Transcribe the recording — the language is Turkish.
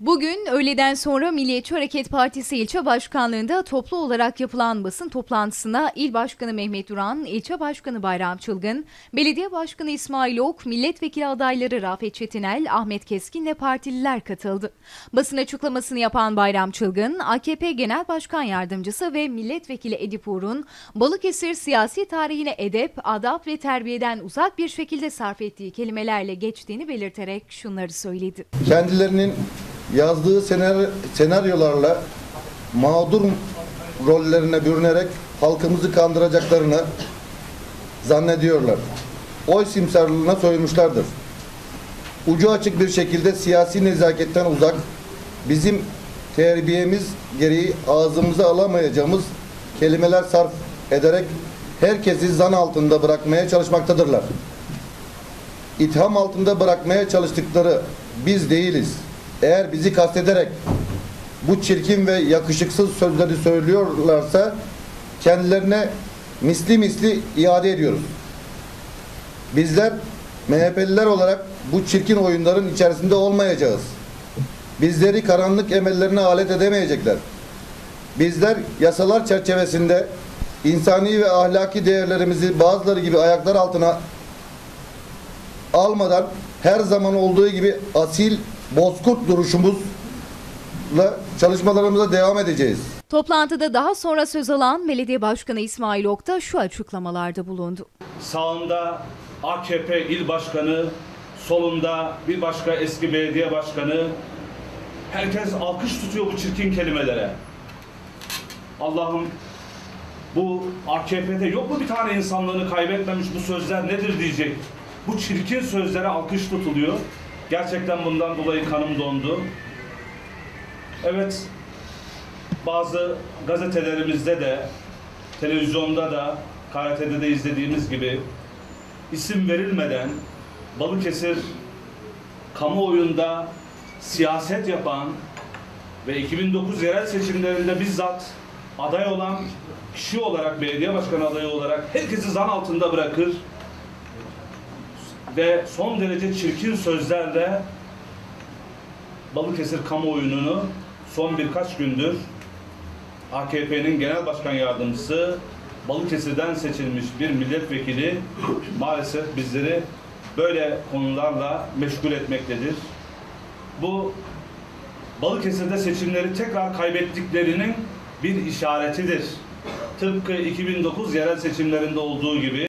Bugün öğleden sonra Milliyetçi Hareket Partisi ilçe başkanlığında toplu olarak yapılan basın toplantısına İl Başkanı Mehmet Duran, İlçe Başkanı Bayram Çılgın, Belediye Başkanı İsmail Ok, Milletvekili adayları Rafet Çetinel, Ahmet Keskin ve partililer katıldı. Basın açıklamasını yapan Bayram Çılgın, AKP Genel Başkan Yardımcısı ve Milletvekili Edip Uğur'un Balıkesir siyasi tarihine edep, adap ve terbiyeden uzak bir şekilde sarf ettiği kelimelerle geçtiğini belirterek şunları söyledi. kendilerinin yazdığı senaryo, senaryolarla mağdur rollerine bürünerek halkımızı kandıracaklarını zannediyorlar. Oy simsarlığına soyulmuşlardır. Ucu açık bir şekilde siyasi nezaketten uzak, bizim terbiyemiz gereği ağzımıza alamayacağımız kelimeler sarf ederek herkesi zan altında bırakmaya çalışmaktadırlar. İtham altında bırakmaya çalıştıkları biz değiliz. Eğer bizi kastederek bu çirkin ve yakışıksız sözleri söylüyorlarsa kendilerine misli misli iade ediyoruz. Bizler MHP'liler olarak bu çirkin oyunların içerisinde olmayacağız. Bizleri karanlık emellerine alet edemeyecekler. Bizler yasalar çerçevesinde insani ve ahlaki değerlerimizi bazıları gibi ayaklar altına almadan her zaman olduğu gibi asil bozkurt duruşumuzla çalışmalarımıza devam edeceğiz. Toplantıda daha sonra söz alan Belediye Başkanı İsmail Ok da şu açıklamalarda bulundu. sağında AKP il başkanı, solunda bir başka eski belediye başkanı. Herkes alkış tutuyor bu çirkin kelimelere. Allah'ım bu AKP'de yok mu bir tane insanlığını kaybetmemiş bu sözler nedir diyecek. Bu çirkin sözlere alkış tutuluyor. Gerçekten bundan dolayı kanım dondu. Evet, bazı gazetelerimizde de, televizyonda da, KRT'de de izlediğimiz gibi isim verilmeden Balıkesir kamuoyunda siyaset yapan ve 2009 yerel seçimlerinde bizzat aday olan kişi olarak, belediye başkanı adayı olarak herkesi zan altında bırakır ve son derece çirkin sözlerle Balıkesir kamuoyunu son birkaç gündür AKP'nin genel başkan yardımcısı Balıkesir'den seçilmiş bir milletvekili maalesef bizleri böyle konularla meşgul etmektedir. Bu Balıkesir'de seçimleri tekrar kaybettiklerinin bir işaretidir. Tıpkı 2009 yerel seçimlerinde olduğu gibi